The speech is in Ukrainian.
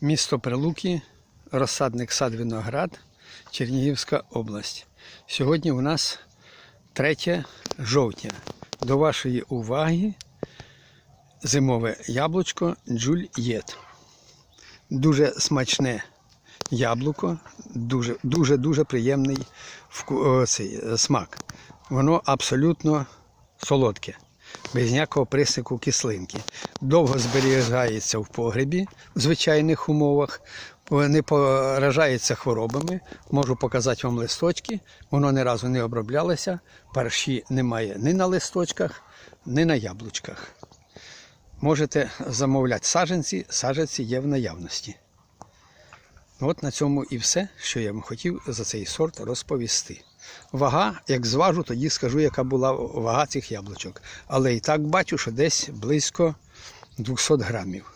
Місто Прилуки, розсадник сад Виноград, Чернігівська область. Сьогодні у нас 3 жовтня. До вашої уваги зимове яблучко Джульєт. Дуже смачне яблуко, дуже дуже, дуже приємний е, смак. Воно абсолютно солодке, без ніякого присику кислинки. Довго зберігається в погребі в звичайних умовах, не поражається хворобами. Можу показати вам листочки. Воно ні разу не оброблялося, парші немає ні на листочках, ні на яблучках. Можете замовляти саджанці, саджанці є в наявності. От на цьому і все, що я вам хотів за цей сорт розповісти. Вага, як зважу, тоді скажу, яка була вага цих яблучок. Але і так бачу, що десь близько 200 грамів.